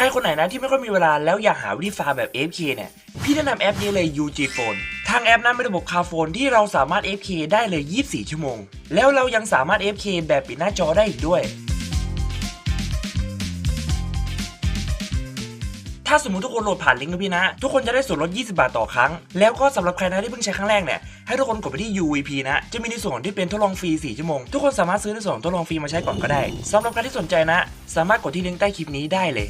ใครคนไหนนะที่ไม่ค่อยมีเวลาแล้วอยากหาวิธีฟาร์มแบบ F K เนี่ย พี่แนะนำแอปนี้เลย UG Phone ทางแอปนั้นเป็นระบบคาโฟนที่เราสามารถ F K ได้เลย 24 ชั่วโมง แล้วเรายังสามารถ F K แบบปิดหน้าจอได้อีกด้วย ถ้าสมมติทุกคนโหลดผ่านลิงก์กับพี่นะ ทุกคนจะได้ส่วนลด 20 บาทต่อครั้ง แล้วก็สำหรับใครนะที่เพิ่งใช้ครั้งแรกเนี่ย ให้ทุกคนกดไปที่ UVP นะ จะมีในส่วนที่เป็นทดลองฟรี 4 ชั่วโมง ทุกคนสามารถซื้อในส่วนทดลองฟรีมาใช้ก่อนก็ได้สำหรับใครที่สนใจนะ สามารถกดที่ลิงก์ใต้คลิปนี้ได้เลย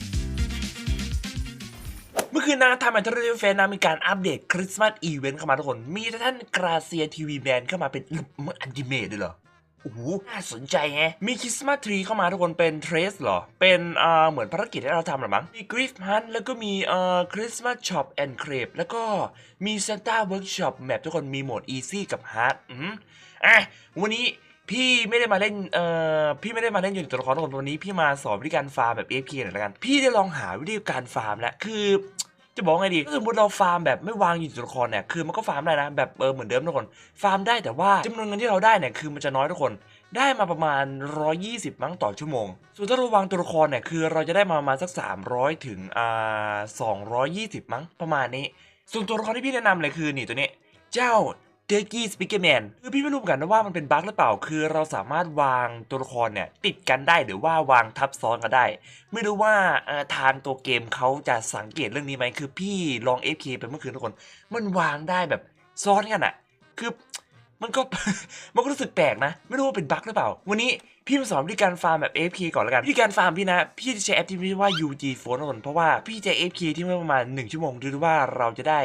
คืนนะทางแอเทอร์เฟนนะมีการอัปเดตคริสต์มาสอีเวนต์เข้ามาทุกคน มีท่านกราเซียทีวีแบนเข้ามาเป็นมันอันติเมตด้วยเหรอโอ้โหน่าสนใจแฮะมีคริสต์มาสทรีเข้ามาทุกคนเป็นเทรสเหรอ เป็นอ่าเหมือนภารกิจที่เราทำหรือมั้ง มีกริฟฮันแล้วก็มีเอ่อคริสต์มาสช็อปแอนด์เครปแล้วก็มีซานต้าเวิร์กช็อปแมปทุกคนมีโหมดอีซี่กับฮาร์ดอืมอะวันนี้พี่ไม่ได้มาเล่น เอ่อ พี่ไม่ได้มาเล่นอยู่ในตัวละครทุกคนวันนี้ พี่มาสอนวิธีการฟาร์มแบบ AFK หน่อยละกัน พี่ได้ลองหาวิธีการฟาร์มแล้ว คือ จะบอกไงดีถ้าสมมติเราฟาร์มแบบไม่วางอยู่ในตัวละครเนี่ยคือมันก็ฟาร์มได้นะแบบเออเหมือนเดิมทุกคน ฟาร์มได้แต่ว่าจำนวนเงินที่เราได้เนี่ยคือมันจะน้อยทุกคนได้มาประมาณ 120 มั้งต่อชั่วโมง ส่วนถ้าเราวางตัวละครเนี่ยคือเราจะได้มาประมาณสัก 300 ถึงอ่า220 มั้งประมาณนี้ ส่วนตัวละครที่พี่แนะนำเลยคือนี่ตัวนี้ เจ้า เดกี้สปิเกอร์แมนคือพี่ไม่รู้เหมือนกันนะว่ามันเป็นบั๊กหรือเปล่า คือเราสามารถวางตัวละครเนี่ยติดกันได้หรือว่าวางทับซ้อนกันได้ ไม่รู้ว่าเออทางตัวเกมเขาจะสังเกตเรื่องนี้ไหมคือพี่ลอง FK ไปเมื่อคืนทุกคน มันวางได้แบบซ้อนกันอะคือมันก็มันก็รู้สึกแปลกนะ ไม่รู้ว่าเป็นบั๊กหรือเปล่า วันนี้พี่มาสอนวิธีการฟาร์มแบบ AFK ก่อนแล้วกันวิธีการฟาร์มพี่นะ พี่จะใช้แอปที่ชื่อว่า UG Phone ทุกคนเพราะว่าพี่จะ AFK ที่เมื่อประมาณ 1 ชั่วโมงดูดูว่าเราจะได้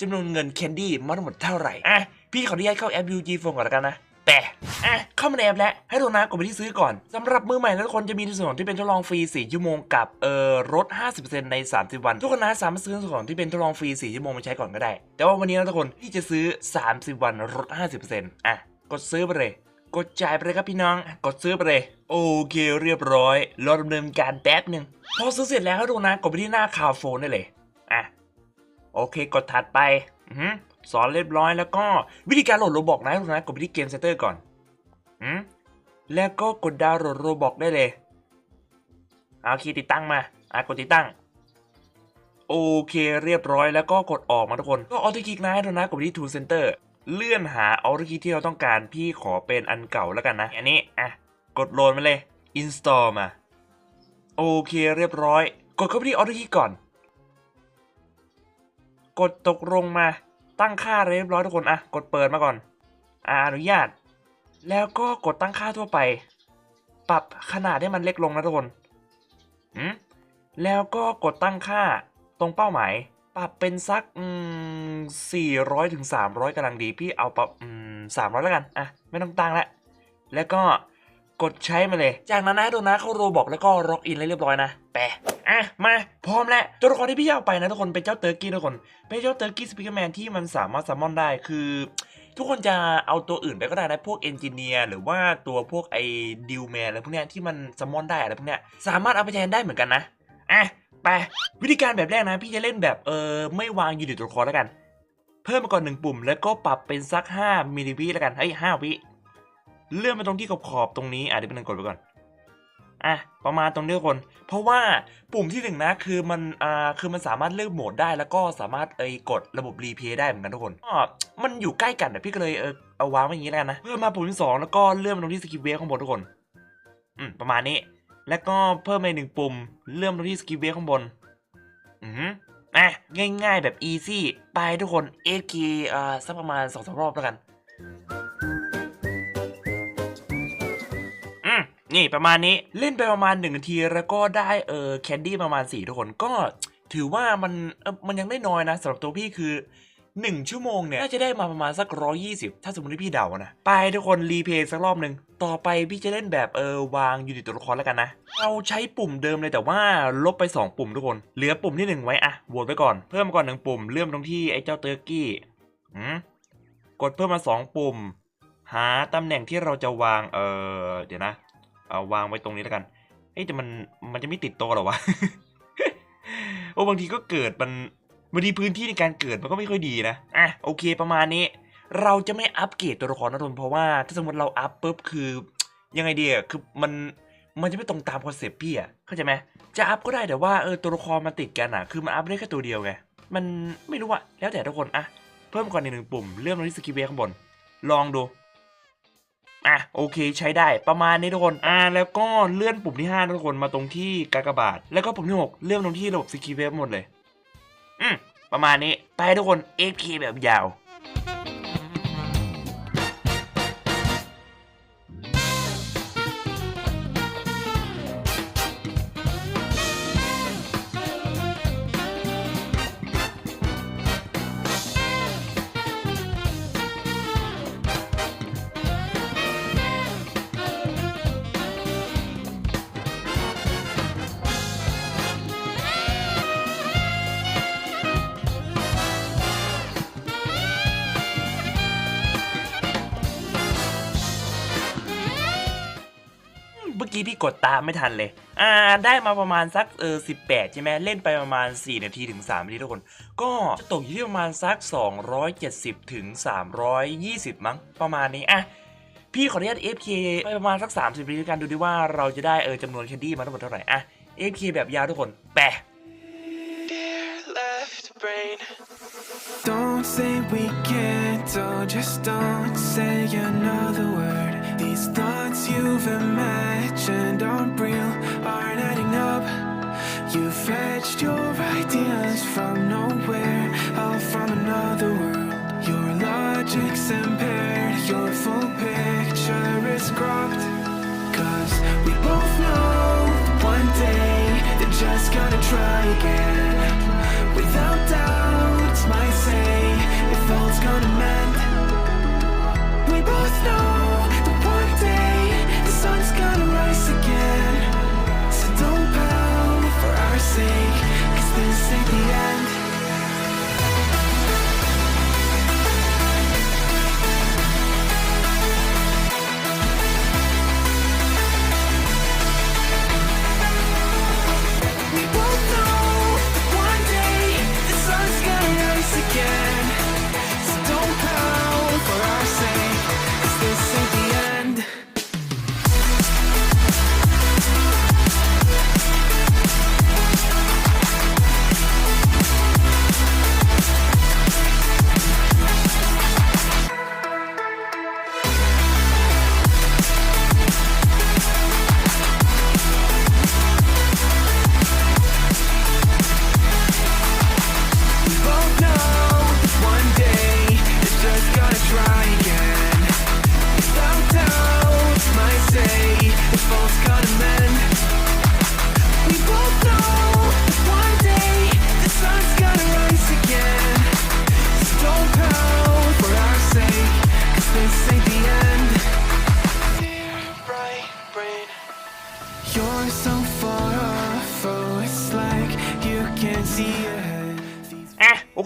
จำนวนเงินแคนดี้มาทั้งหมดเท่าไหร่อะ พี่ขออนุญาตเข้าแอป UG Phone ก่อนแล้วกันนะ แต่อะเข้ามาในแอปแล้ว ให้โดนนะกดไปที่ซื้อก่อนสำหรับมือใหม่ทุกคนจะมีในส่วนของที่เป็นทดลองฟรี 4 ชั่วโมงกับเอ่อลด 50%ใน 30 วัน ทุกคนนะสามารถซื้อส่วนของที่เป็นทดลองฟรี 4 ชั่วโมงมาใช้ก่อนก็ได้ แต่ว่าวันนี้นะทุกคนพี่จะซื้อ 30 วันลด 50%อะกดซื้อไปเลยกดจ่ายไปเลยครับพี่น้อง กดซื้อไปเลย โอเคเรียบร้อย รอดำเนินการแป๊บหนึ่งพอซื้อเสร็จแล้วให้ดูนะ กดไปที่หน้าคาโฟนได้เลย อะ โอเค กดถัดไป อือ สอนเรียบร้อยแล้วก็วิธีการโหลดโรบอกนะทุกนะกดไปที่เกมเซนเตอร์ก่อนอืมแล้วก็กดดาวน์โหลดโรบอกได้เลยเอาคีย์ติดตั้งมาอะกดติดตั้งโอเคเรียบร้อยแล้วก็กดออกมาทุกคนก็ออโต้คลิกนะให้ดูนะกดไปที่ Tool Center เลื่อนหาออโต้คลิกที่เราต้องการพี่ขอเป็นอันเก่าแล้วกันนะอันนี้อะกดโหลดมาเลย install มาโอเคเรียบร้อย กดเข้าไปที่ออโต้คลิกก่อน กดตกลงมา ตั้งค่าเรียบร้อยทุกคนอะกดเปิดมาก่อนอ่าอนุญาต แล้วก็กดตั้งค่าทั่วไป ปรับขนาดให้มันเล็กลงนะทุกคนอืมแล้วก็กดตั้งค่าตรงเป้าหมาย ปรับเป็นสักอืมสี่ร้อยถึงสามร้อยกำลังดีพี่เอาปรับอืมสามร้อยแล้วกันอะไม่ต้องตั้งแล้วแล้วก็กดใช้มาเลย จากนั้นนะโดนะเข้าโรบอกแล้วก็ล็อกอินเรียบร้อยนะแปะ อะมาพร้อมแล้วตัวละครที่พี่เอาไปนะทุกคนเป็นเจ้าเตอร์กี้ทุกคนเป็นเจ้าเตอร์กี้สปิเกอร์แมนที่มันสามารถซัมมอนได้คือ ทุกคนจะเอาตัวอื่นไปก็ได้นะพวกเอนจิเนียร์หรือว่าตัวพวกไอ้ดิวแมนอะไรพวกเนี้ยที่มันซัมมอนได้อะไรพวกเนี้ยสามารถเอาไปแทนได้เหมือนกันนะอะไปวิธีการแบบแรกนะพี่จะเล่นแบบเออไม่วางยูนิตตัวละครแล้วกัน เพิ่มมาก่อนหนึ่งปุ่ม แล้วก็ปรับเป็นสัก5มิลลิวิแล้วกันเฮ้ยห้าวิเลื่อนมาตรงที่ขอบขอบๆตรงนี้อะเดี๋ยวเป็นงกดไปก่อน อะประมาณตรงนี้ทุกคน เพราะว่าปุ่มที่หนึ่งนะคือมันอ่าคือมันสามารถเลือกโหมดได้แล้วก็สามารถเอยกดระบบรีเพย์ได้เหมือนกันทุกคนก็มันอยู่ใกล้กันนะพี่ก็เลยเออเอาวางไว้อย่างนี้แล้วกันนะเพิ่มมาปุ่มที่สองแล้วก็เลื่อนมตรงที่สกิปเวฟข้างบนทุกคนอืมประมาณนี้ แล้วก็เพิ่มมาอีกหนึ่งปุ่มเลื่อนมตรงที่สกิปเวฟข้างบนอือหืออะง่ายๆแบบอีซี่ไปทุกคน 8K อ่าสักประมาณสองสามรอบแล้วกัน นี่ประมาณนี้เล่นไปประมาณ1นาทีแล้วก็ได้เออแคนดี้ประมาณ4ทุกคนก็ถือว่ามันมันยังได้น้อยนะสำหรับตัวพี่คือ 1 ชั่วโมงเนี่ย น่าจะได้มาประมาณสัก 120 ถ้าสมมติพี่เดานะ ไปทุกคนรีเพย์สักรอบหนึ่งต่อไปพี่จะเล่นแบบเออวางยูนิตตัวละครแล้วกันนะ เราใช้ปุ่มเดิมเลยแต่ว่าลบไป 2 ปุ่มทุกคน เหลือปุ่มที่ 1 ไว้อะโหวตไปก่อนเพิ่มมาก่อนหนึ่งปุ่มเลื่อนตรงที่ไอ้เจ้าเตอร์กี้อืมกดเพิ่มมา 2 ปุ่ม หาตำแหน่งที่เราจะวางเออเดี๋ยวนะ เอาวางไว้ตรงนี้แล้วกัน เอ๊ะแต่มันมันจะไม่ติดโตหรอวะ โอ้บางทีก็เกิดมันบางทีพื้นที่ในการเกิดมันก็ไม่ค่อยดีนะ อะโอเคประมาณนี้ เราจะไม่อัปเกรดตัวละครนะทุนเพราะว่าถ้าสมมติเราอัพปุ๊บคือยังไงเดีอะคือมันมันจะไม่ตรงตามคอนเซปต์พี่อะเข้าใจไหมจะอัพก็ได้แต่ว่าเออตัวละครมาติดกันอะคือมันอัพได้แค่ตัวเดียวไงมันไม่รู้อะแล้วแต่ทุกคนอะเพิ่มก่อนอีกหนึ่งปุ่มเลื่อนมาที่สกิลเวข้างบน ลองดู อะโอเคใช้ได้ประมาณนี้ทุกคนอ่าแล้วก็เลื่อนปุ่มที่5ทุกคนมาตรงที่กากบาท แล้วก็ปุ่มที่ 6 เลื่อนตรงที่ระบบสกิเวฟหมดเลย อืมประมาณนี้ไปทุกคน FK แบบยาว กี้พี่กดตามไม่ทันเลย อ่า ได้มาประมาณสักเออสิใช่ไหมเล่นไปประมาณ 4 นาทีถึง3นาทีทุกคน ก็จะตกอยู่ที่ประมาณสัก 270ถึง320 มั้งประมาณนี้อะพี่ขออนุญาต FK ไปประมาณสัก 30นาทีด้วยกันดูดิว่าเราจะได้เออจำนวนแคนดี้มาทั้งหมดเท่าไหร่อะ FK แบบยาวทุกคนแปะ Don't say we can't, oh, just don't say another word. These thoughts you've imagined aren't real, aren't adding up. You fetched your ideas from nowhere, all from another world. Your logic's impaired, your full picture is cropped. Cause we both know one day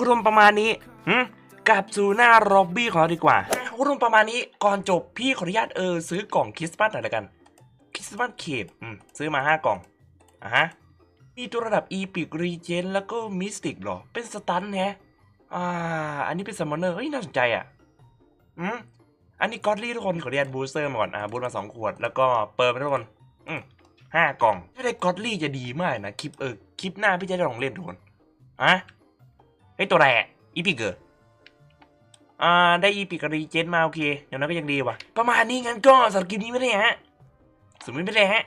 อะโอคุมประมาณนี้กลับสู่หน้าร็อบบี้ของเราดีกว่าอะโอคุมประมาณนี้ก่อนจบพี่ขออนุญาตเออซื้อกล่องคริสต์มาสหน่อยละกันคริสต์มาสเคปซื้อมาห้ากล่องอะฮะมีตัวระดับอีพิกรีเจนแล้วก็มิสติกหรอ เป็นสตันแฮะอ่า อันนี้เป็นซัมมอนเนอร์เฮ้ยน่าสนใจอะอืมอันนี้ก็อดลี่ทุกคนขออนุญาตบูสเตอร์มาก่อนอ่าบูสต์มาสองขวด แล้วก็เปิดไปทุกคนอืมห้ากล่อง ถ้าได้ก็อดลี่จะดีมากนะ คลิปเออ คลิปหน้าพี่จะได้ลองเล่นทุกคนอะ เฮ้ยตัวแร่อีพิกเกอร์อ่าได้อีพิกรีเจนมาโอเคอย่างนั้นก็ยังดีว่ะ ประมาณนี้งั้นก็สำหรับคลิปนี้ไม่ได้ฮะสมมติไม่ได้ฮะ